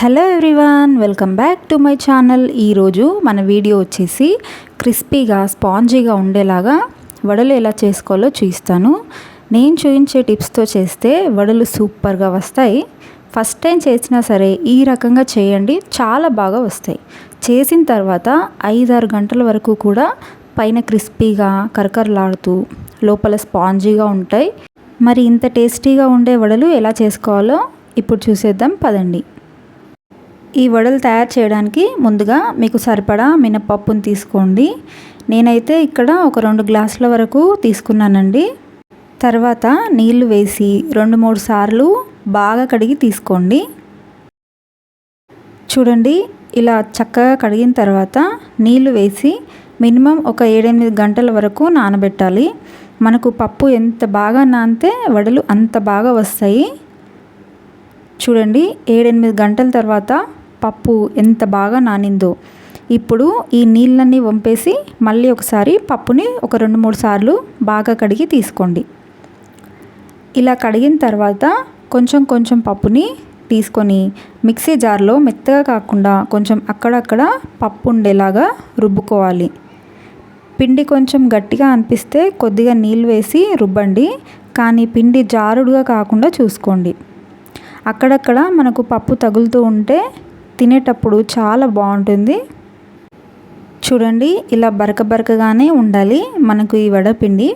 Hello everyone welcome back to my channel ఈరోజు మన video వచ్చేసి క్రిస్పీగా స్పాంజీగా ఉండేలాగా వడలు ఎలా చేసుకోవాలో చూపిస్తాను. నేను చూపించే టిప్స్తో చేస్తే వడలు సూపర్గా వస్తాయి. ఫస్ట్ టైం చేసినా సరే ఈ రకంగా చేయండి చాలా బాగా వస్తాయి. చేసిన తర్వాత ఐదారు గంటల వరకు కూడా పైన క్రిస్పీగా కరకరలాడుతూ లోపల స్పాంజీగా ఉంటాయి. మరి ఇంత టేస్టీగా ఉండే వడలు ఎలా చేసుకోవాలో ఇప్పుడు చూసేద్దాం పదండి. ఈ వడలు తయారు చేయడానికి ముందుగా మీకు సరిపడా మినపప్పును తీసుకోండి. నేనైతే ఇక్కడ ఒక రెండు గ్లాసుల వరకు తీసుకున్నానండి. తర్వాత నీళ్ళు వేసి రెండు మూడు సార్లు బాగా కడిగి తీసుకోండి. చూడండి ఇలా చక్కగా కడిగిన తర్వాత నీళ్ళు వేసి మినిమం ఒక ఏడెనిమిది గంటల వరకు నానబెట్టాలి. మనకు పప్పు ఎంత బాగా నానితే వడలు అంత బాగా వస్తాయి. చూడండి ఏడెనిమిది గంటల తర్వాత పప్పు ఎంత బాగా నానిందో. ఇప్పుడు ఈ నీళ్ళన్నీ వంపేసి మళ్ళీ ఒకసారి పప్పుని ఒక రెండు మూడు సార్లు బాగా కడిగి తీసుకోండి. ఇలా కడిగిన తర్వాత కొంచెం కొంచెం పప్పుని తీసుకొని మిక్సీ జార్లో మెత్తగా కాకుండా కొంచెం అక్కడక్కడ పప్పు ఉండేలాగా రుబ్బుకోవాలి. పిండి కొంచెం గట్టిగా అనిపిస్తే కొద్దిగా నీళ్ళు వేసి రుబ్బండి కానీ పిండి జారుడుగా కాకుండా చూసుకోండి. అక్కడక్కడ మనకు పప్పు తగులుతూ ఉంటే తినేటప్పుడు చాలా బాగుంటుంది. చూడండి ఇలా బరక బరకగానే ఉండాలి మనకు ఈ వడపిండి.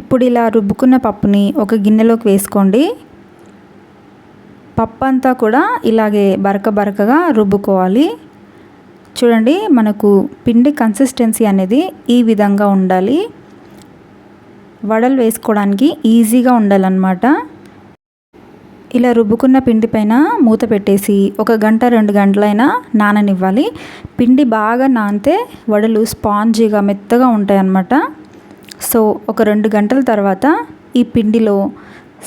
ఇప్పుడు ఇలా రుబ్బుకున్న పప్పుని ఒక గిన్నెలోకి వేసుకోండి. పప్పు అంతా కూడా ఇలాగే బరక బరకగా రుబ్బుకోవాలి. చూడండి మనకు పిండి కన్సిస్టెన్సీ అనేది ఈ విధంగా ఉండాలి. వడలు వేసుకోవడానికి ఈజీగా ఉండాలన్నమాట. ఇలా రుబ్బుకున్న పిండి పైన మూత పెట్టేసి ఒక గంట రెండు గంటలైనా నాననివ్వాలి. పిండి బాగా నానితే వడలు స్పాంజీగా మెత్తగా ఉంటాయి అన్నమాట సో ఒక రెండు గంటల తర్వాత ఈ పిండిలో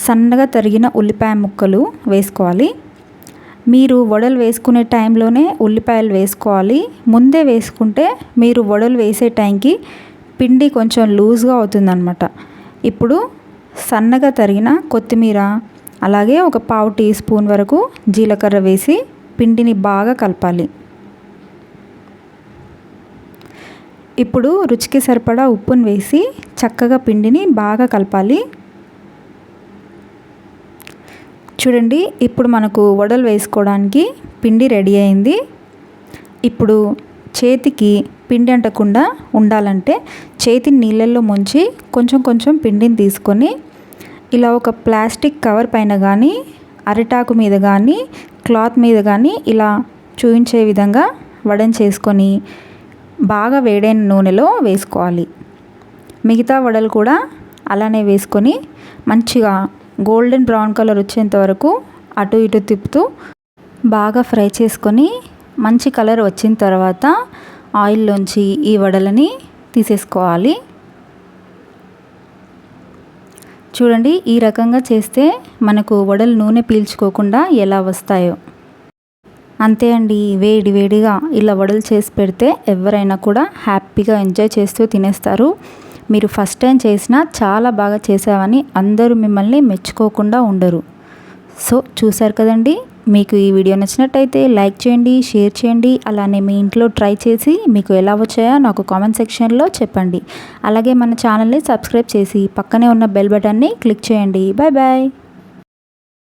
సన్నగా తరిగిన ఉల్లిపాయ ముక్కలు వేసుకోవాలి. మీరు వడలు వేసుకునే టైంలోనే ఉల్లిపాయలు వేసుకోవాలి. ముందే వేసుకుంటే మీరు వడలు వేసే టైంకి పిండి కొంచెం లూజ్గా అవుతుందన్నమాట. ఇప్పుడు సన్నగా తరిగిన కొత్తిమీర అలాగే ఒక పావు టీ స్పూన్ వరకు జీలకర్ర వేసి పిండిని బాగా కలపాలి. ఇప్పుడు రుచికి సరిపడా ఉప్పును వేసి చక్కగా పిండిని బాగా కలపాలి. చూడండి ఇప్పుడు మనకు వడలు వేసుకోవడానికి పిండి రెడీ అయింది. ఇప్పుడు చేతికి పిండి అంటకుండా ఉండాలంటే చేతిని నీళ్ళల్లో ముంచి కొంచెం కొంచెం పిండిని తీసుకొని ఇలా ఒక ప్లాస్టిక్ కవర్ పైన కానీ అరిటాకు మీద కానీ క్లాత్ మీద కానీ ఇలా చూపించే విధంగా వడన చేసుకొని బాగా వేడైన నూనెలో వేసుకోవాలి. మిగతా వడలు కూడా అలానే వేసుకొని మంచిగా గోల్డెన్ బ్రౌన్ కలర్ వచ్చేంత వరకు అటు ఇటు తిప్పుతూ బాగా ఫ్రై చేసుకొని మంచి కలర్ వచ్చిన తర్వాత ఆయిల్లోంచి ఈ వడలని తీసేసుకోవాలి. చూడండి ఈ రకంగా చేస్తే మనకు వడలు నూనె పీల్చుకోకుండా ఎలా వస్తాయో. అంతే అండి వేడి వేడిగా ఇలా వడలు చేసి పెడితే ఎవరైనా కూడా హ్యాపీగా ఎంజాయ్ చేస్తూ తినేస్తారు. మీరు ఫస్ట్ టైం చేసినా చాలా బాగా చేసావని అందరూ మిమ్మల్ని మెచ్చుకోకుండా ఉండరు. సో చూసారు కదండి. మీకు ఈ వీడియో నచ్చినట్టయితే లైక్ చేయండి షేర్ చేయండి. అలానే మీ ఇంట్లో ట్రై చేసి మీకు ఎలా వచ్చాయో నాకు కామెంట్ సెక్షన్లో చెప్పండి. అలాగే మన ఛానల్ని సబ్స్క్రైబ్ చేసి పక్కనే ఉన్న బెల్ బటన్ని క్లిక్ చేయండి. Bye bye